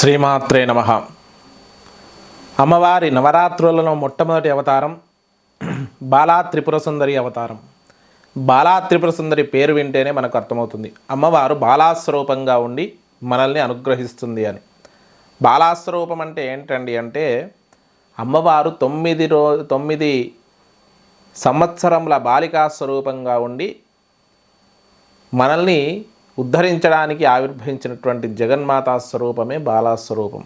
శ్రీమాత్రే నమ. అమ్మవారి నవరాత్రులలో మొట్టమొదటి అవతారం బాలా త్రిపుర సుందరి అవతారం. బాలా త్రిపుర సుందరి పేరు వింటేనే మనకు అర్థమవుతుంది. అమ్మవారు బాలాస్వరూపంగా ఉండి మనల్ని అనుగ్రహిస్తుంది అని. బాలాస్వరూపం అంటే ఏంటండి అంటే అమ్మవారు తొమ్మిది రో తొమ్మిది సంవత్సరముల బాలికా స్వరూపంగా ఉండి మనల్ని ఉద్ధరించడానికి ఆవిర్భవించినటువంటి జగన్మాతా స్వరూపమే బాలాస్వరూపం.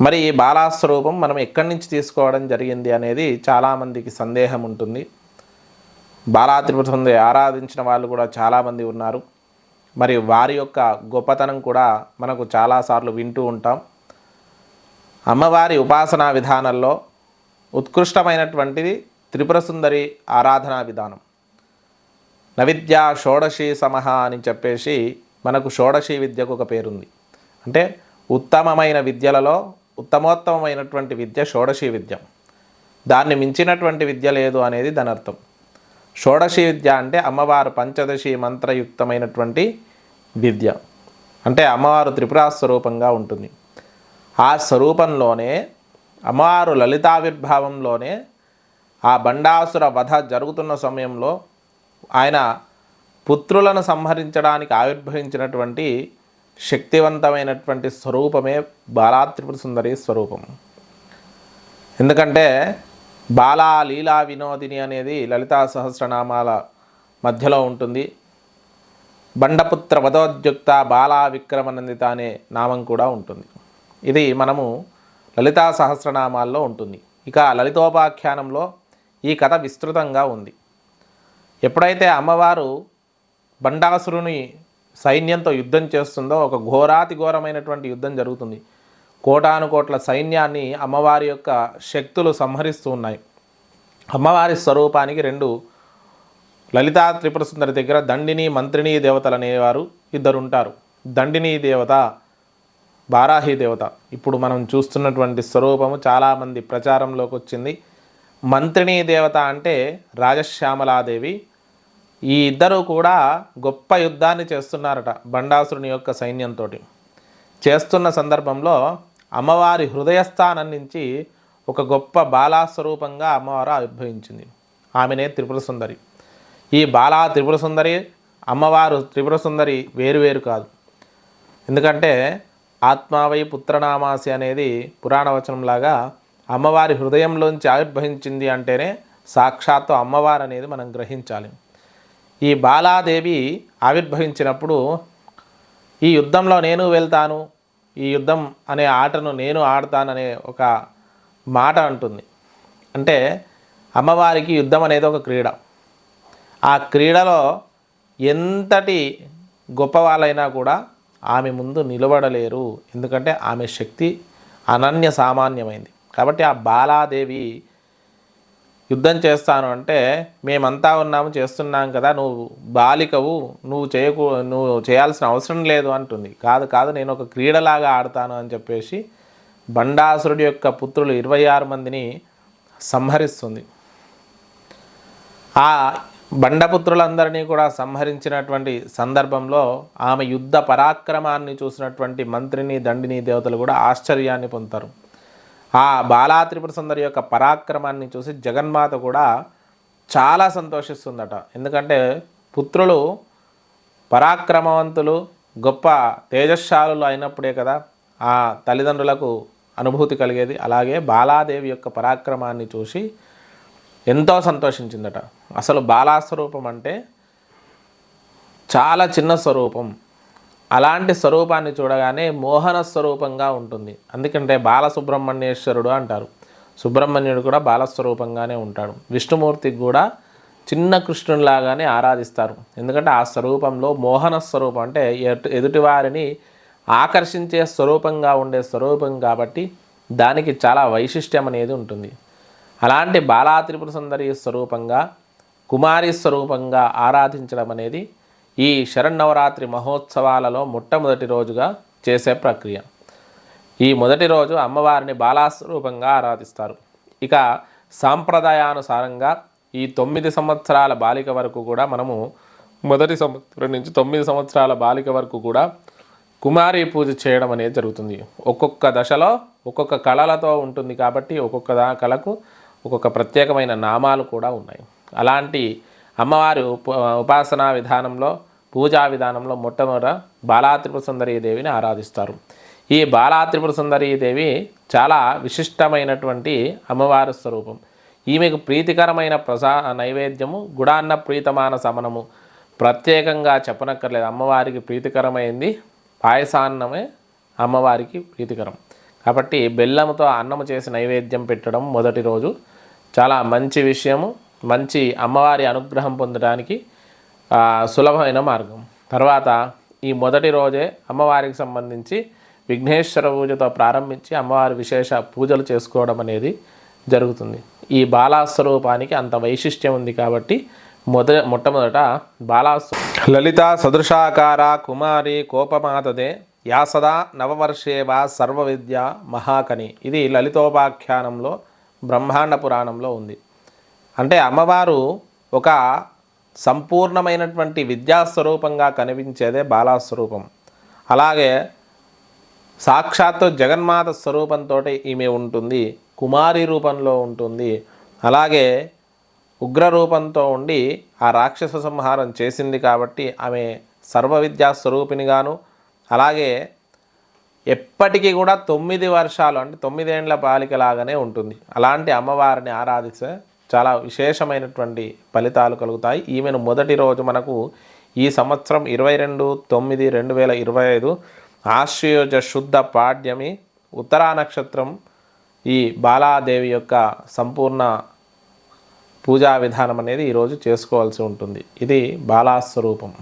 మరి ఈ బాలాస్వరూపం మనం ఎక్కడి నుంచి తీసుకోవడం జరిగింది అనేది చాలామందికి సందేహం ఉంటుంది. బాలా త్రిపుర ఆరాధించిన వాళ్ళు కూడా చాలామంది ఉన్నారు. మరి వారి యొక్క గొప్పతనం కూడా మనకు చాలాసార్లు వింటూ ఉంటాం. అమ్మవారి ఉపాసనా విధానంలో ఉత్కృష్టమైనటువంటిది త్రిపుర సుందరి ఆరాధనా విధానం. నవిద్యా షోడశి సమహ అని చెప్పేసి మనకు షోడశి విద్యకు ఒక పేరుంది. అంటే ఉత్తమమైన విద్యలలో ఉత్తమోత్తమమైనటువంటి విద్య షోడశీ విద్య. దాన్ని మించినటువంటి విద్య లేదు అనేది దాని అర్థం షోడశి విద్య అంటే అమ్మవారు పంచదశి మంత్రయుక్తమైనటువంటి విద్య. అంటే అమ్మవారు త్రిపురా స్వరూపంగా ఉంటుంది. ఆ స్వరూపంలోనే అమ్మవారు లలితావిర్భావంలోనే ఆ బండాసుర వధ జరుగుతున్న సమయంలో ఆయన పుత్రులను సంహరించడానికి ఆవిర్భవించినటువంటి శక్తివంతమైనటువంటి స్వరూపమే బాలాత్రిపుర సుందరి స్వరూపం. ఎందుకంటే బాలా లీలా వినోదిని అనేది లలితా సహస్రనామాల మధ్యలో ఉంటుంది. బండపుత్ర వధోద్యుక్త బాలా విక్రమనందిత అనే నామం కూడా ఉంటుంది. ఇది మనము లలితా సహస్రనామాల్లో ఉంటుంది. ఇక లలితోపాఖ్యానంలో ఈ కథ విస్తృతంగా ఉంది. ఎప్పుడైతే అమ్మవారు బండాసురుని సైన్యంతో యుద్ధం చేస్తుందో ఒక ఘోరాతి ఘోరమైనటువంటి యుద్ధం జరుగుతుంది. కోటాను కోట్ల సైన్యాన్ని అమ్మవారి యొక్క శక్తులు సంహరిస్తూ ఉన్నాయి. అమ్మవారి స్వరూపానికి రెండు లలితా త్రిపుర సుందరి దగ్గర దండిని మంత్రిని దేవతలు అనేవారు ఇద్దరు ఉంటారు దండిని దేవత బారాహి దేవత. ఇప్పుడు మనం చూస్తున్నటువంటి స్వరూపము చాలామంది ప్రచారంలోకి వచ్చింది మంత్రిని దేవత అంటే రాజశ్యామలాదేవి. ఈ ఇద్దరు కూడా గొప్ప యుద్ధాన్ని చేస్తున్నారట బండాసురుని యొక్క సైన్యంతో చేస్తున్న సందర్భంలో అమ్మవారి హృదయస్థానం నుంచి ఒక గొప్ప బాలాస్వరూపంగా అమ్మవారు ఆవిర్భవించింది. ఆమెనే త్రిపుర సుందరి ఈ బాలా త్రిపుర సుందరి అమ్మవారు త్రిపుర సుందరి వేరు వేరు కాదు. ఎందుకంటే ఆత్మావై పుత్రనామాసి అనేది పురాణ వచనంలాగా అమ్మవారి హృదయంలోంచి ఆవిర్భవించింది అంటేనే సాక్షాత్తు అమ్మవారు అనేది మనం గ్రహించాలి. ఈ బాలాదేవి ఆవిర్భవించినప్పుడు ఈ యుద్ధంలో నేను వెళ్తాను ఈ యుద్ధం అనే ఆటను నేను ఆడతాననే ఒక మాట అంటుంది. అంటే అమ్మవారికి యుద్ధం అనేది ఒక క్రీడ. ఆ క్రీడలో ఎంతటి గొప్ప వాళ్ళైనా కూడా ఆమె ముందు నిలబడలేరు. ఎందుకంటే ఆమె శక్తి అనన్య సామాన్యమైంది. కాబట్టి ఆ బాలాదేవి యుద్ధం చేస్తాను అంటే మేమంతా ఉన్నాము చేస్తున్నాం కదా నువ్వు బాలికవు నువ్వు చేయకు నువ్వు చేయాల్సిన అవసరం లేదు అంటుంది. కాదు కాదు నేను ఒక క్రీడలాగా ఆడతాను అని చెప్పేసి బండాసురుడి యొక్క పుత్రులు ఇరవై ఆరు మందిని సంహరిస్తుంది. ఆ బండపుత్రులందరినీ కూడా సంహరించినటువంటి సందర్భంలో ఆమె యుద్ధ పరాక్రమాన్ని చూసినటువంటి మంత్రిని దండిని దేవతలు కూడా ఆశ్చర్యాన్ని పొందుతారు. ఆ బాలా త్రిపుర సుందరి యొక్క పరాక్రమాన్ని చూసి జగన్మాత కూడా చాలా సంతోషిస్తుందట. ఎందుకంటే పుత్రులు పరాక్రమవంతులు గొప్ప తేజశాలులు అయినప్పుడే కదా ఆ తల్లిదండ్రులకు అనుభూతి కలిగేది. అలాగే బాలాదేవి యొక్క పరాక్రమాన్ని చూసి ఎంతో సంతోషించిందట. అసలు బాలాస్వరూపం అంటే చాలా చిన్న స్వరూపం. అలాంటి స్వరూపాన్ని చూడగానే మోహన స్వరూపంగా ఉంటుంది. అందుకంటే బాలసుబ్రహ్మణ్యేశ్వరుడు అంటారు. సుబ్రహ్మణ్యుడు కూడా బాలస్వరూపంగానే ఉంటాడు. విష్ణుమూర్తికి కూడా చిన్న కృష్ణునిలాగానే ఆరాధిస్తారు. ఎందుకంటే ఆ స్వరూపంలో మోహన స్వరూపం అంటే ఎటు ఎదుటివారిని ఆకర్షించే స్వరూపంగా ఉండే స్వరూపం కాబట్టి దానికి చాలా వైశిష్ట్యం అనేది ఉంటుంది. అలాంటి బాలా త్రిపుర సుందరి స్వరూపంగా కుమారి స్వరూపంగా ఆరాధించడం అనేది ఈ శరన్నవరాత్రి మహోత్సవాలలో మొట్టమొదటి రోజుగా చేసే ప్రక్రియ. ఈ మొదటి రోజు అమ్మవారిని బాలాస్వరూపంగా ఆరాధిస్తారు. ఇక సాంప్రదాయానుసారంగా ఈ తొమ్మిది సంవత్సరాల బాలిక వరకు కూడా మనము మొదటి సంవత్సరం నుంచి తొమ్మిది సంవత్సరాల బాలిక వరకు కూడా కుమారి పూజ చేయడం అనేది జరుగుతుంది. ఒక్కొక్క దశలో ఒక్కొక్క కళలతో ఉంటుంది కాబట్టి ఒక్కొక్క దా కళకు ఒక్కొక్క ప్రత్యేకమైన నామాలు కూడా ఉన్నాయి. అలాంటి అమ్మవారి ఉప ఉపాసనా విధానంలో పూజా విధానంలో మొట్టమొదట బాలా త్రిపుర దేవిని ఆరాధిస్తారు. ఈ బాలా త్రిపుర దేవి చాలా విశిష్టమైనటువంటి అమ్మవారి స్వరూపం. ఈమెకు ప్రీతికరమైన ప్రసా నైవేద్యము గుడాన్న ప్రీతమాన సమనము. ప్రత్యేకంగా చెప్పనక్కర్లేదు అమ్మవారికి ప్రీతికరమైంది పాయసాన్నమే అమ్మవారికి ప్రీతికరం. కాబట్టి బెల్లముతో అన్నము చేసి నైవేద్యం పెట్టడం మొదటి రోజు. చాలా మంచి విషయము. మంచి అమ్మవారి అనుగ్రహం పొందడానికి సులభమైన మార్గం. తర్వాత ఈ మొదటి రోజే అమ్మవారికి సంబంధించి విఘ్నేశ్వర పూజతో ప్రారంభించి అమ్మవారి విశేష పూజలు చేసుకోవడం అనేది జరుగుతుంది. ఈ బాలాస్వరూపానికి అంత వైశిష్ట్యం ఉంది కాబట్టి మొద మొట్టమొదట బాలాస్వ లలిత సదృశాకార కుమారి కోపమాతదే యాసదా నవవర్షేవా సర్వ విద్య మహాకని. ఇది లలితోపాఖ్యానంలో బ్రహ్మాండ పురాణంలో ఉంది. అంటే అమ్మవారు ఒక సంపూర్ణమైనటువంటి విద్యాస్వరూపంగా కనిపించేదే బాలాస్వరూపం. అలాగే సాక్షాత్తు జగన్మాత స్వరూపంతో ఈమె ఉంటుంది కుమారి రూపంలో ఉంటుంది. అలాగే ఉగ్ర రూపంతో ఉండి ఆ రాక్షస సంహారం చేసింది కాబట్టి ఆమె సర్వ విద్యా స్వరూపిణిగాను అలాగే ఎప్పటికీ కూడా తొమ్మిది వర్షాలు అంటే తొమ్మిదేండ్ల బాలికలాగానే ఉంటుంది. అలాంటి అమ్మవారిని ఆరాధిస్తే చాలా విశేషమైనటువంటి ఫలితాలు కలుగుతాయి. ఈమెను మొదటి రోజు మనకు ఈ సంవత్సరం ఇరవై రెండు తొమ్మిది రెండు వేల ఇరవై ఐదు ఆశ్వయోజ శుద్ధ పాడ్యమి ఉత్తరా నక్షత్రం ఈ బాలాదేవి యొక్క సంపూర్ణ పూజా విధానం అనేది ఈరోజు చేసుకోవాల్సి ఉంటుంది. ఇది బాలాస్వరూపం.